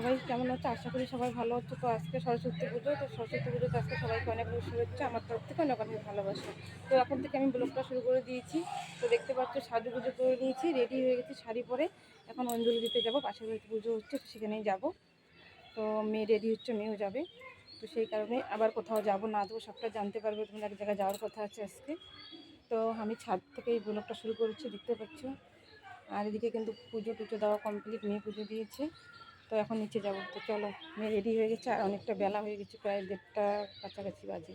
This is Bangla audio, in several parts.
সবাই কেমন হচ্ছে আশা করি সবাই ভালো হচ্ছে তো আজকে সরস্বতী পুজো, তো সরস্বতী পুজোতে আজকে সবাইকে অনেক অনেক শুভেচ্ছা, আমার তরফ থেকে অনেক অনেক ভালোবাসা। তো এখন থেকে আমি ব্লগটা শুরু করে দিয়েছি। তো দেখতে পাচ্ছ, সাজু পুজো করে নিয়েছি, রেডি হয়ে গেছি শাড়ি পরে। এখন অঞ্জলি দিতে যাব, পাশের বাড়িতে পুজো হচ্ছে সেখানেই যাব। তো মেয়ে রেডি হচ্ছে, মেয়েও যাবে। তো সেই কারণে আবার কোথাও যাব না দেবো সবটা জানতে পারবে, তোমরা এক জায়গায় যাওয়ার কথা আছে আজকে। তো আমি ছাদ থেকে এই ব্লগটা শুরু করেছি, দেখতে পাচ্ছ। আর এদিকে কিন্তু পুজো টুজো দেওয়া কমপ্লিট মেয়ে পুজো দিয়েছে। তো এখন নিচে যাব। তো চলো রেডি হয়ে গেছে, আর অনেকটা বেলা হয়ে গেছে, প্রায় দেড়টা কাছাকাছি বাজে।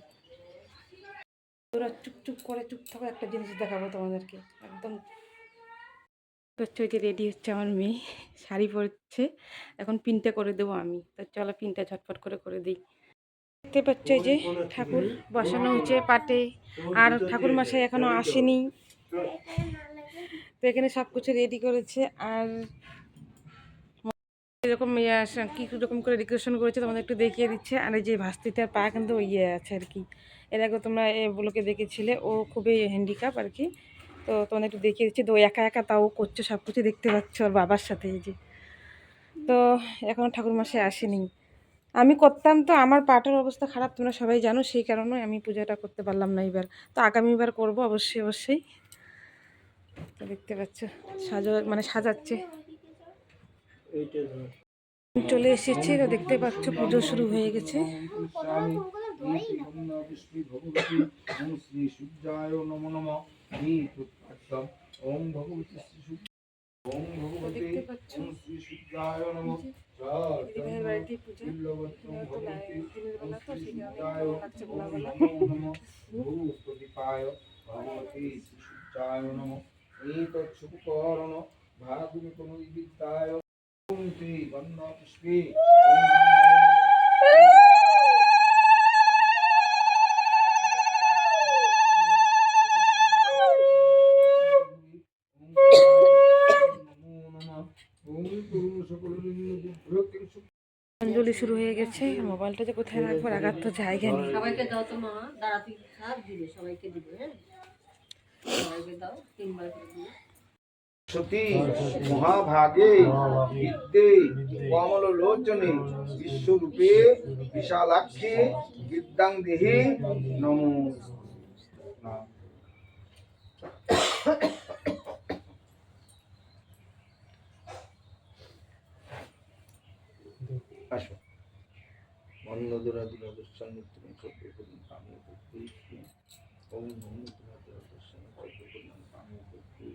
তোরা চুপ চুপ করে চুপ থাকো একটা জিনিস দেখাবো তোমাদেরকে। একদম হচ্ছে ওই যে রেডি হচ্ছে আমার মেয়ে, শাড়ি পরছে। এখন পিনটা করে দেবো আমি। তো চলো পিনটা ঝটপট করে করে দিই। দেখতে পাচ্ছ যে ঠাকুর বসানো হয়েছে পাটে, আর ঠাকুর মশাই এখনও আসেনি। তো এখানে সব কিছু রেডি করেছে, আর এরকম ইয়ে কি রকম করে ডেকোরেশন করেছে তোমাদের একটু দেখিয়ে দিচ্ছে। আর এই যে ভাস্তিটার পা কিন্তু ইয়ে আছে আর কি। এর আগে তোমরা এগুলোকে দেখেছিলে, ও খুবই হ্যান্ডিক্যাপ আর কি। তো তোমাদের একটু দেখিয়ে দিচ্ছি, তো একা একা তাও করছে সব কিছু দেখতে পাচ্ছ ওর বাবার সাথে এই যে। তো এখন ঠাকুরমাসে আসেনি। আমি করতাম তো, আমার পাটার অবস্থা খারাপ, তোমরা সবাই জানো, সেই কারণে আমি পূজাটা করতে পারলাম না এবার। তো আগামীবার করব, অবশ্যই অবশ্যই। দেখতে পাচ্ছ, সাজা মানে সাজাচ্ছে। চলে এসেছে, তো দেখতে পাচ্ছ পুজো শুরু হয়ে গেছে। দেখতে পাচ্ছ দিদিভাইয়ের বাড়িতেই পুজো দিনের বেলা তো সেই কারণে সূর্যায় ভালো লাগছে বেলা নমো নম ভূপ্রদীপায় ভগবতী ভারতুনি কোনো বিদ্যায় অঞ্জলি শুরু হয়ে গেছে। মোবাইলটা যে কোথায় রাখব রাখার তো জায়গা নেই। সবাইকে দাও তো মা দাঁড়াতে থাক দিবে সবাইকে দিবে হ্যাঁ? সবাইকে দাও তিনবার করে দিবে। সতী মহাভাগে বিদ্যে কমল লোচনে বিশ্বরূপে বিশালাক্ষে বিদ্যাং দেহি নমো। আসো। অন্য দুরা দুরা দর্শন ওম অন্য দুরা দুরা দর্শন সত্য করুন কামি করতে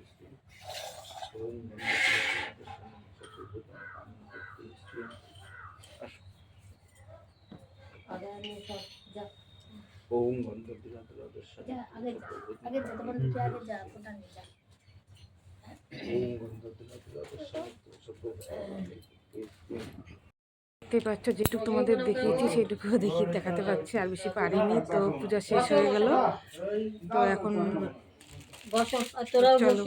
ওম অন্য দেখতে পাচ্ছ যেটুকু তোমাদের দেখিয়েছি সেটুকু দেখিয়ে দেখাতে পারছি আর বেশি পারিনি তো পূজা শেষ হয়ে গেল। তো এখন বসো আর তোরাও চলো।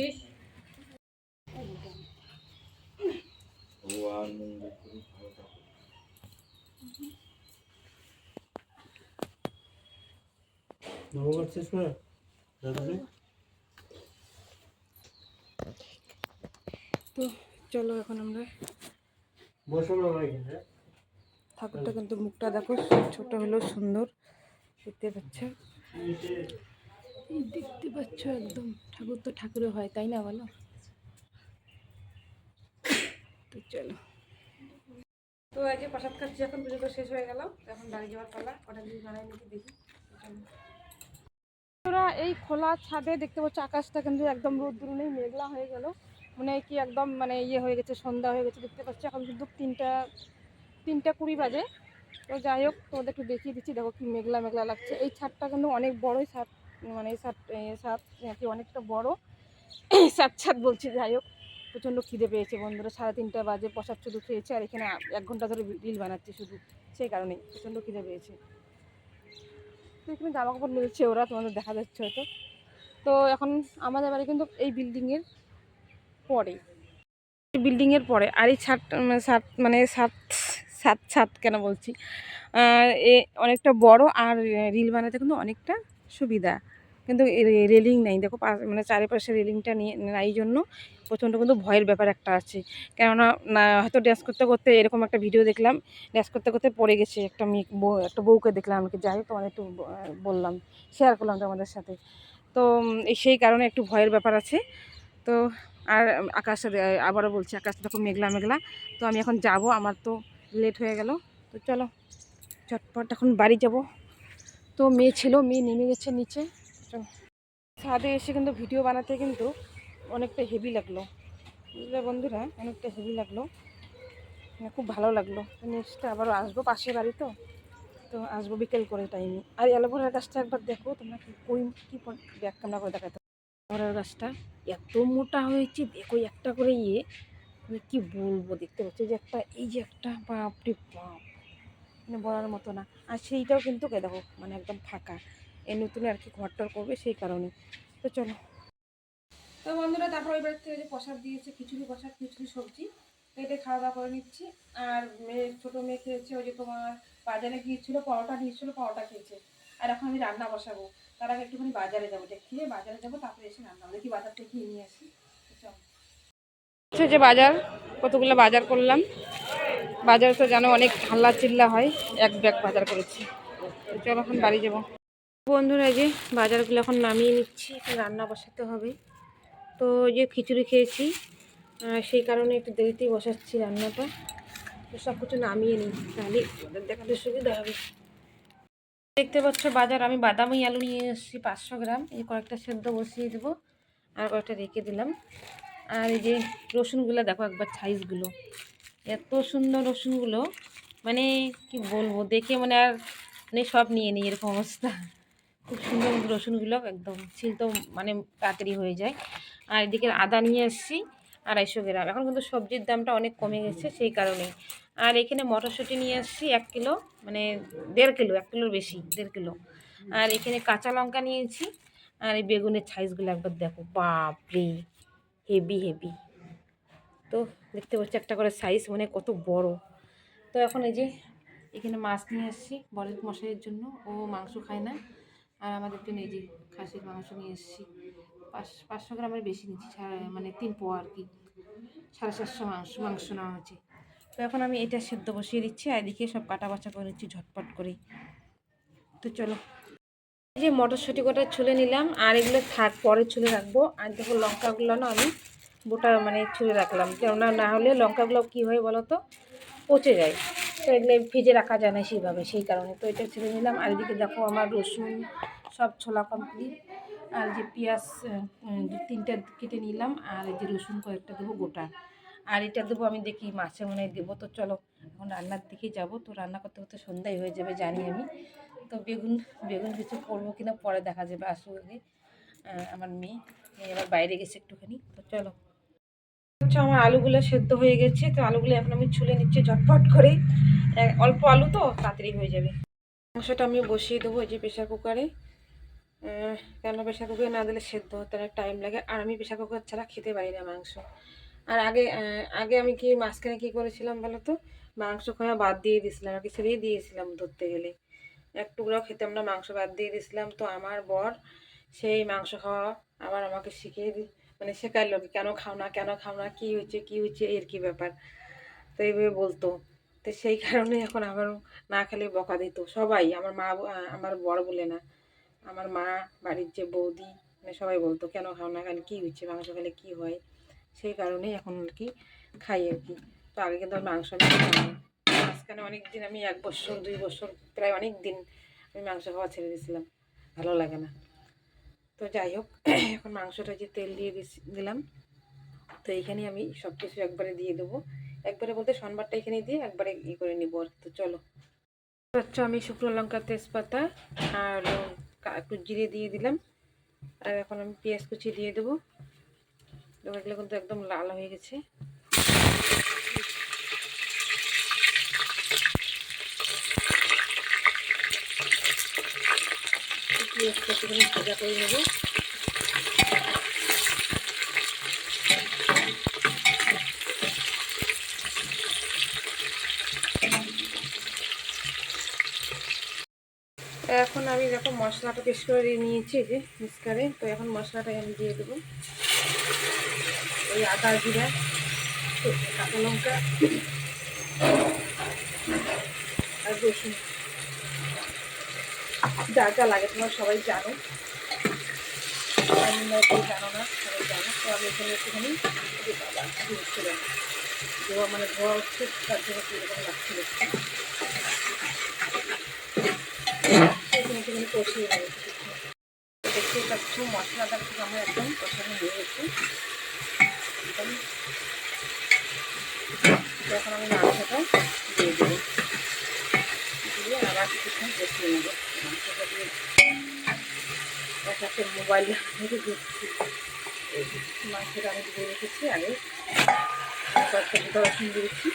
নবগড় শেষ করে তো চলো এখন আমরা বসো না এখানে। ঠাকুরটা কিন্তু মুখটা দেখো ছোট হলেও সুন্দর। দেখতে পাচ্ছ? দেখতে পাচ্ছ একদম। ঠাকুর তো ঠাকুরও হয়, তাই না বলো? তো চলো। তো এই যে প্রসাদ খাচ্ছি, এখন পুজো শেষ হয়ে গেল। এখন বাড়ি যাওয়ার পালা। কটা জিনিস বানাই দেখি। এই খোলা ছাদে দেখতে পাচ্ছ, আকাশটা কিন্তু একদম রোদ্দুর নেই, মেঘলা হয়ে গেল। মনে হয় কি একদম মানে ইয়ে হয়ে গেছে, সন্ধ্যা হয়ে গেছে, দেখতে পাচ্ছ। এখন কিন্তু তিনটা তিনটা কুড়ি বাজে। তো যাই হোক তোমাদের একটু দেখিয়ে দিচ্ছি, দেখো কি মেঘলা মেঘলা লাগছে। এই ছাদটা কিন্তু অনেক বড়ই ছাদ মানে এই ছাদ ছাদ নাকি অনেকটা বড়। ছাদ ছাদ বলছি, যাই হোক। প্রচণ্ড খিদে পেয়েছে বন্ধুরা, সাড়ে তিনটা বাজে, প্রসাদ শুধু খেয়েছে আর এখানে এক ঘণ্টা ধরে রিল বানাচ্ছে শুধু, সেই কারণেই প্রচণ্ড খিদে পেয়েছে। তো এখানে জামা কাপড় মিলছে ওরা, তোমাদের দেখা যাচ্ছে হয়তো। তো এখন আমাদের বাড়ি কিন্তু এই বিল্ডিংয়ের পরে বিল্ডিংয়ের পরে। আর এই ছাদ ছাদ মানে ছাদ ছাদ ছাদ কেন বলছি? এ অনেকটা বড় আর রিল বানাতে কিন্তু অনেকটা সুবিধা। কিন্তু রেলিং নেই। দেখো মানে চারিপাশে রেলিংটা নিয়ে, নাই জন্য প্রচণ্ড কিন্তু ভয়ের ব্যাপার একটা আছে। কেননা হয়তো ড্যান্স করতে করতে এরকম একটা ভিডিও দেখলাম। ড্যান্স করতে করতে পড়ে গেছে একটা মেয়ে, বউ, একটা বউকে দেখলাম আমাকে যাই তোমাদের একটু বললাম শেয়ার করলাম তোমাদের সাথে। তো সেই কারণে একটু ভয়ের ব্যাপার আছে। তো, আর আকাশটা আবারও বলছি আকাশটা দেখো মেঘলা মেঘলা। তো আমি এখন যাব। আমার তো লেট হয়ে গেল। তো চলো চটপট এখন বাড়ি যাব। তো মেয়ে ছিল, মেয়ে নেমে গেছে নিচে। ছাদে এসে কিন্তু ভিডিও বানাতে কিন্তু অনেকটা হেভি লাগল। বুঝলে বন্ধুরা? অনেকটা হেভি লাগল। মানে খুব ভালো লাগল। নেক্সট আবারও আসব পাশের বাড়ি তো। তো আসব বিকেল করে টাইমে আর অ্যালোভেরার গাছটা একবার দেখো, তোমরা কি কই, কী ব্যাক ক্যামেরা করে দেখাতে অ্যালোভেরার গাছটা এত মোটা হয়েছে, দেখো একটা করে ইয়ে। মানে কি বলব? দেখতে পাচ্ছি যে একটা, এই যে একটা, বাপরে বাপ। মানে বলার মতো না। আর সেইটাও কিন্তু দেখো মানে একদম ফাঁকা। এই নতুন আর কি ঘরটার করবে সেই কারণে। তো চলো। তো বন্ধুরা, তারপর ওই বাড়ি থেকে যে প্রসাদ দিয়েছে, খিচুড়ি প্রসাদ, খিচুড়ি সবজি। তো এটা খাওয়া দাওয়া করে নিচ্ছি। আর মেয়ে ছোটো মেয়ে খেয়েছে ওই যে তোমার বাজারে গিয়েছিল, পরোটা নিয়েছিলো, পরোটা খেয়েছে। আর এখন আমি রান্না বসাবো। তার আগে একটুখানি বাজারে যাব। এটা খেয়ে বাজারে যাব, তারপরে এসে রান্না দেখি বাজার থেকে নিয়ে আসি। চলো। হচ্ছে যে বাজার, কতগুলো বাজার করলাম। বাজার তো জানো অনেক হাল্লা চিল্লা হয়, এক ব্যাগ বাজার করেছি। চলো এখন বাড়ি যাব। বন্ধুরা যে বাজারগুলো এখন নামিয়ে নিচ্ছি রান্না বসাতে হবে। তো যে খিচুড়ি খেয়েছি সেই কারণে একটু দেরিতেই বসাচ্ছি রান্নাটা। তো সব কিছু নামিয়ে নিই তাহলে দেখাতে সুবিধা হবে। দেখতে পাচ্ছ বাজার, আমি বাদামি আলু নিয়ে এসেছি পাঁচশো গ্রাম। এই কয়েকটা সেদ্ধ বসিয়ে দেবো, আর কয়েকটা রেখে দিলাম। আর এই যে রসুনগুলো দেখো একবার সাইজগুলো এত সুন্দর রসুনগুলো। মানে কি বলব, দেখে মানে আর মানে সব নিয়ে নিই এরকম অবস্থা। খুব সুন্দর রসুনগুলো একদম তো মানে তাড়াতাড়ি হয়ে যায়। আর এদিকে আদা নিয়ে এসেছি, আড়াইশো গ্রাম। এখন কিন্তু সবজির দামটা অনেক কমে গেছে সেই কারণেই আর এখানে মটরশুঁটি নিয়ে এসেছি এক কিলো মানে দেড় কিলো, এক কিলোর বেশি, দেড় কিলো। আর এখানে কাঁচা লঙ্কা নিয়েছি। আর এই বেগুনের সাইজগুলো একবার দেখো, বাপরে! Heavy heavy. তো দেখতে পাচ্ছি একটা করে সাইজ মানে কত বড়। তো এখন এই যে এখানে মাছ নিয়ে এসেছি বরের মশাইয়ের জন্য। ও মাংস খায় না। আর আমাদের জন্য এই যে খাসির মাংস নিয়ে এসেছি। পাঁচ, পাঁচশো গ্রামের বেশি নিচ্ছি মানে তিন পোয়া আর কি। সাড়ে চারশো মাংস মাংস নেওয়া হয়েছে। তো এখন আমি এটা সেদ্ধ বসিয়ে দিচ্ছি, আর এদিকে সব কাটা বাছা করে নিচ্ছি ঝটপট করে তো চলো যে মটরশুঁটি কটা ছুলে নিলাম, আর এগুলো থাক, পরে ছুলে রাখব। আর দেখো লঙ্কাগুলো না আমি গোটা মানে ছুলে রাখলাম। কেননা না হলে লঙ্কাগুলো কী হয় বলো তো? পচে যায়। তো এগুলো ফ্রিজে রাখা যায় না সেইভাবে, সেই কারণে। তো এটা ছেড়ে নিলাম। আর এদিকে দেখো আমার রসুন সব ছোলা কমপ্লিট আর যে পেঁয়াজ তিনটা কেটে নিলাম। আর এই যে রসুন কয়েকটা দেবো গোটা। আর এটা দেবো আমি দেখি মাছে মনে দেবো। তো চলো, এখন রান্নার দিকে যাব। তো রান্না করতে করতে সন্ধ্যায় হয়ে যাবে জানি আমি। তো বেগুন বেগুন কিছু করব কিনা পরে দেখা যাবে আসুক আগে। আমার মেয়ে এবার বাইরে গেছে একটুখানি, তো চলো। হচ্ছে আমার আলুগুলো সেদ্ধ হয়ে গেছে, তো আলুগুলো এখন আমি ছুলে নিচ্ছি ঝটফট করে। অল্প আলু তো, তাড়াতাড়ি হয়ে যাবে। মাংসটা আমি বসিয়ে দেবো এই যে প্রেশার কুকারে। কেন প্রেশার কুকারে না দিলে সেদ্ধ হতে অনেক টাইম লাগে, আর আমি প্রেশার কুকার ছাড়া খেতে পারি না মাংস। আর আগে আগে আমি কি মাঝখানে কী করেছিলাম বলো তো? মাংস খাওয়া বাদ দিয়ে দিয়েছিলাম আর কি ছেড়েই দিয়েছিলাম ধরতে গেলে। এক টুকরাও খেতাম না মাংস বাদ দিয়ে দিয়েছিলাম। তো আমার বর সেই মাংস খাওয়া আবার আমাকে শিখিয়ে দি মানে শেখাইলো কেন খাও না, কেন খাও না, কী হচ্ছে কী হচ্ছে এর কী ব্যাপার। তো এইভাবে বলতো। তো সেই কারণে এখন আমার না খেলে বকা দিত। সবাই, আমার মা, আমার বর বলে না। আমার মা, বাড়ির যে বৌদি মানে সবাই বলতো, কেন খাও না কেন কী হচ্ছে মাংস খেলে কী হয়? সেই কারণে এখন আর কি খাই আর কি। তো আগে কিন্তু মাংস আমি খেতাম না। অনেক দিন আমি এক বছর, দুই বছর, প্রায় অনেক দিন আমি মাংস খাওয়া ছেড়ে দিয়েছিলাম। ভালো লাগে না। তো যাই হোক, এখন মাংসটা যে তেল দিয়ে দিলাম। তো এইখানে আমি সব কিছু একবারে দিয়ে দেবো। একবারে বলতে সোমবারটা এখানে দিয়ে একবারে ই করে নিবো আর তো চলো। আচ্ছা আমি শুকনো লঙ্কা তেজপাতা আর একটু জিরে দিয়ে দিলাম। আর এখন আমি পেঁয়াজ কুচি দিয়ে দেবো। এগুলো কিন্তু একদম লাল হয়ে গেছে। পেঁয়াজটা একটুখানি ভাজা করে নেব এখন আমি যত মশলাটা পেশ করে নিয়েছি যে মিক্সকারে তো এখন মশলাটা আমি দিয়ে দেবো। ওই আদা জিরা, কাঁচা লঙ্কা আর রসুন। যা যা লাগে তোমরা সবাই জানো। জানো না, সবাই জানো। তো আমি এখানে একটুখানি বাবা কি ধোয়া মানে ধোয়া হচ্ছে, তার জন্য কীরকম লাগছিল। একটুখানি কষিয়ে নেব কিছুক্ষণ। তো দেখতেই পাচ্ছ, মশলাটা কিন্তু আমার একদম কষানো হয়ে গেছে। একদম এখন আমি মাংসটা দিয়ে দেবো। দিয়ে আবার কিছুক্ষণ কষিয়ে নেব। হাতে মোবাইল ধরে দিচ্ছি মাংসটা আমি দিয়ে রেখেছি, আগে কয়েকটা রসুন দিয়েছি।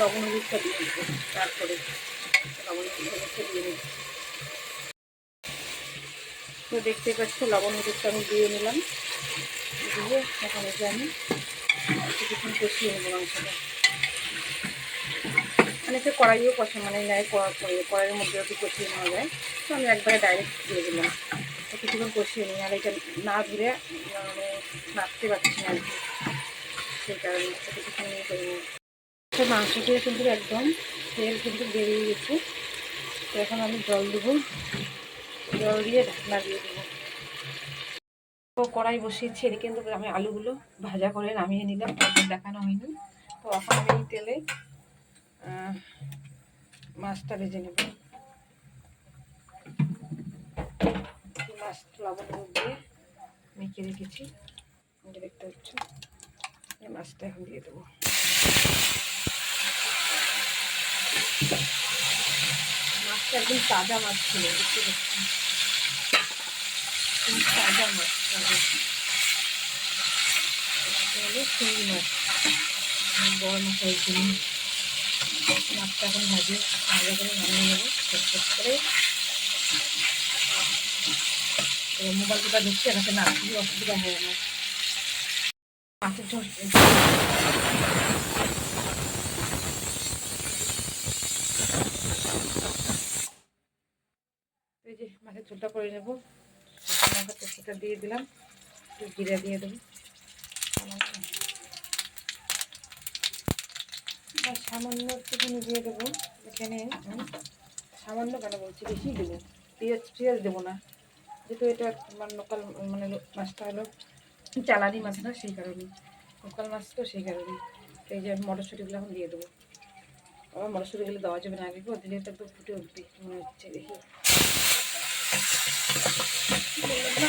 লবণ হলুদটা দিয়ে দেবো, তারপরে লবণ দিয়ে নেব তো দেখতে পাচ্ছ, লবণ হলুদটা আমি দিয়ে নিলাম। দিয়ে এখন যে আমি কিছুক্ষণ কষিয়ে নেব মাংসটা। অনেকে কড়াইও কষে মানে নেয় কড়াই- কড়াইয়ের মধ্যে একটু কষিয়ে নেওয়া যায়। তো আমি একবারে ডাইরেক্ট দিয়ে দিলাম। তো কিছুক্ষণ কষিয়ে নিই, আর এটা না ধরে মানে নাড়তে পারছি না আর সেই কারণে কিছুক্ষণ নিয়ে করে নিই মাংস কিন্তু একদম তেল কিন্তু বেরিয়ে গেছে। তো এখন আমি জল দেবো। জল দিয়ে ঢাকনা দিয়ে দেবো। তো কড়াই বসিয়েছি, এদিকে কিন্তু আমি আলুগুলো ভাজা করে নামিয়ে নিলাম। দেখানো হয়নি। তো এখন আমি তেলে মাছটা ভেজে নেব। মাছ, লবণ দিয়ে মেখে রেখেছি। দেখতে পাচ্ছ? এই মাছটা এখন দিয়ে দেবো। মাছটা একদম তাজা মাছ ছিল দেখতে পাচ্ছি তাজা মাছ, তাজা। চিংড়ি মাছ বড় মশাইয়ের জন্য মাছটা এখন ভাজি, ভাজা করে নামিয়ে নেব চটচট করে। তো মোবাইলটা ঢুকছে এটাতে না খুবই অসুবিধা হয় আমার মাছের ঝোল এই ঝোলটা করে নেব। লঙ্কা পেস্টটা দিয়ে দিলাম, একটু জিরা দিয়ে দেবো সামান্য। সামান্য একটুখানি দিয়ে দেবো, এখানে সামান্য কেন বলছি, বেশি দেবো, পেঁয়াজ পেঁয়াজ দেবো না। যেহেতু এটা আমার লোকাল মানে মাছটা হলো চালানি মাছ না, সেই কারণে। লোকাল মাছ তো সেই কারণে। এই যে মটরশুঁটিগুলো এখন দিয়ে দেবো। আবার মটরশুঁটিগুলো দেওয়া যাবে না আগে দিলে তো একদম ফুটে উঠবে, মনে হচ্ছে দেখি। বললাম না?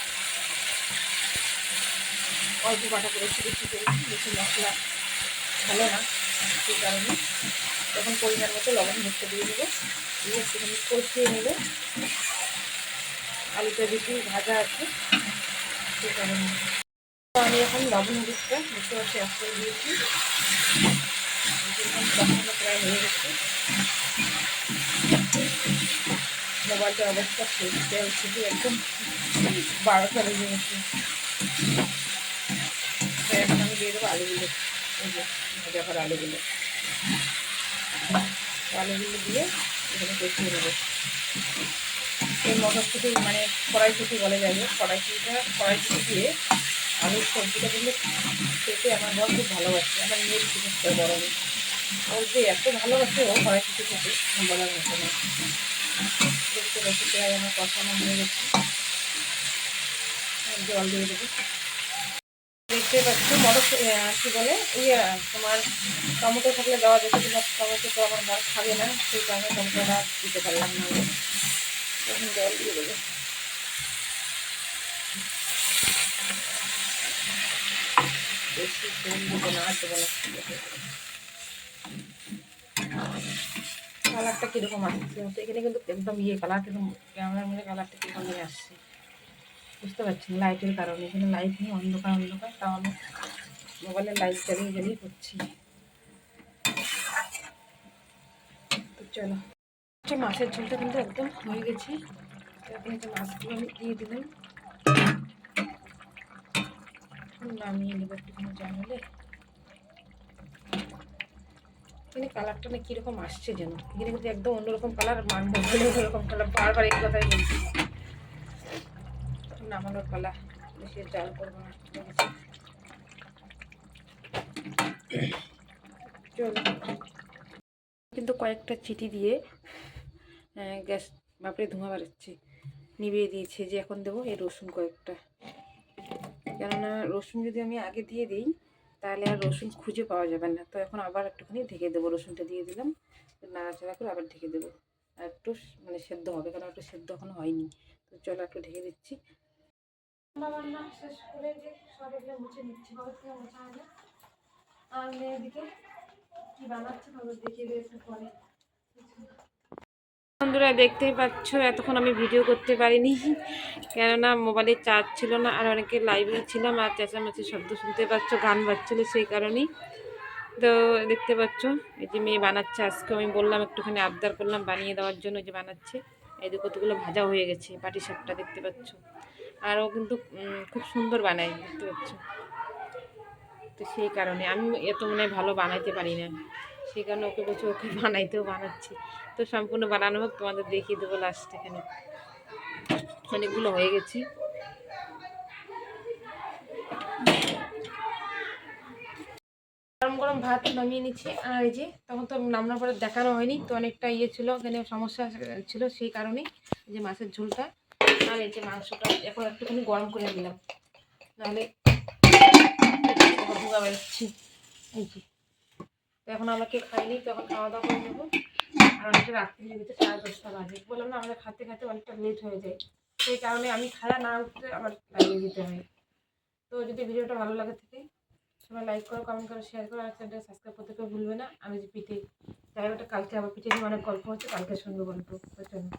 অল্প বাটা করেছি বেশি করেছি বেশি মশলা, ভালো না, সেই কারণে। তখন পরিমাণ মতো লবণ মিশতে দিয়ে দেবো। দিয়ে একটুখানি কষিয়ে নেবে। আলুটা বেশি ভাজা আছে, সেই কারণে। আমি এখন লবণ হলুদটা পারছি এক করে দিয়েছি। কষানো প্রায় হয়ে গেছে। মোবাইলটার অবস্থা শেষ একদম তো এখন আমি দিয়ে দেবো আলুগুলো। ভাজা করা আলুগুলো। আলুগুলো দিয়ে এখানে কষিয়ে নেব। এই মটরশুঁটি মানে কড়াইশুঁটি বলে হোক কড়াইশুঁটিটা, কড়াইশুঁটি দিয়ে আলুর সবজিটা কিন্তু খেতে আমার বর খুব ভালোবাসে। আমার মেয়ের করে গরমে ওর যে এত ভালোবাসে ও কড়াইশুঁটি খেতে বলার মতো না। দেখতে পাচ্ছি প্রায় আমার কষানো হয়ে গেছে। জল দিয়ে দেবো। দেখতে পাচ্ছি মটর কী বলে ইয়ে তোমার টমেটো থাকলে দেওয়া যেত, কিন্তু টমেটো তো আমার বর খাবে না, সেই কারণে টমেটোটা দিতে পারলাম না। এখন জল দিয়ে না কালারটা কীরকম আসছে? এখানে কিন্তু একদম ইয়ে কালার কিন্তু ক্যামেরার মধ্যে কালারটা কীরকম আসছে? বুঝতে পারছি না লাইটের কারণে। এখানে লাইট নেই, অন্ধকার অন্ধকার, তাও আমি মোবাইলের লাইট জ্বালিয়ে জ্বালিয়ে করছি। তো চলো। মাছের ঝোলটা কিন্তু একদম হয়ে গেছে। মাছগুলো আমি দিয়ে দিলাম। নামিয়ে নেব একটুখানি জানালে। এখানে কালারটা না কীরকম আসছে যেন? এখানে কিন্তু একদম অন্যরকম কালার মান মোবাইলে অন্যরকম কালার বারবার এই কথাই বলছি। নামানোর পালা। বেশি জাল করব না। কিন্তু কয়েকটা চিঠি দিয়ে গ্যাস, বাপরে, ধোঁয়া বেরোচ্ছে নিভিয়ে দিয়েছে যে এখন দেবো এই রসুন কয়েকটা। কেননা রসুন যদি আমি আগে দিয়ে দিই, তাহলে আর রসুন খুঁজে পাওয়া যাবে না। তো এখন আবার একটুখানি ঢেকে দেবো, রসুনটা দিয়ে দিলাম। নাড়াচাড়া করে আবার ঢেকে দেবো। আর একটু মানে সেদ্ধ হবে কারণ একটু সেদ্ধ এখনও হয়নি। তো চলো একটু ঢেকে দিচ্ছি। রান্না শেষ করে যে সব এগুলো মুছে নিচ্ছি মোছা হবে আর মেয়েদিকে কি বানাচ্ছে দেখিয়ে পরে। বন্ধুরা, দেখতেই পাচ্ছ, এতক্ষণ আমি ভিডিও করতে পারিনি, কেননা মোবাইলে চার্জ ছিল না, আর অনেকে লাইভে ছিলাম, আর চেঁচামেচি শব্দ শুনতে পাচ্ছ, গান বাজছিল সেই কারণেই। তো দেখতে পাচ্ছ, এই যে মেয়ে বানাচ্ছে, আজকে আমি বললাম, একটুখানি আবদার করলাম, বানিয়ে দেওয়ার জন্য যে বানাচ্ছে। এই কতগুলো ভাজা হয়ে গেছে পাটি সাপটা দেখতে পাচ্ছ। আর ও কিন্তু খুব সুন্দর বানায় দেখতে পাচ্ছ তো সেই কারণে আমি এত মনে ভালো বানাইতে পারি না। সেই কারণে ওকে বলছি, ওকে বানাইতেও বানাচ্ছি। তো সম্পূর্ণ বানানো হোক, তোমাদের দেখিয়ে দেবো লাস্ট এখানে। অনেকগুলো হয়ে গেছে। গরম গরম ভাত নামিয়ে নিচ্ছি। আর এই যে, তখন তো নামানোর পরে দেখানো হয়নি, তো অনেকটা ইয়ে ছিল, এখানে সমস্যা ছিল সেই কারণেই, এই যে মাছের ঝোলটা। আর এই যে মাংসটা এখন একটুখানি গরম করে নিলাম। নাহলে ধোয়া বেরোচ্ছে। এই যে। এখন আমাকে খাইনি তখন খাওয়া দাওয়া করে নেব। আর অনেকটা রাত্রি গেছে, সাড়ে দশটা বাজে। বললাম না, আমাদের খাতে খাতে অনেকটা লেট হয়ে যায়। সেই কারণে আমি খাওয়া না উঠতে আবার লাগিয়ে দিতে হয়। তো যদি ভিডিওটা ভালো লাগে থাকে, সবাই লাইক করো কমেন্ট করো শেয়ার করো, আর চ্যানেলটা সাবস্ক্রাইব করতে কেউ ভুলবে না। আমি যে পিঠে যাই ওটা কালকে আবার পিঠে নিয়ে অনেক গল্প হচ্ছে, কালকে শুনব গল্প। তো চলো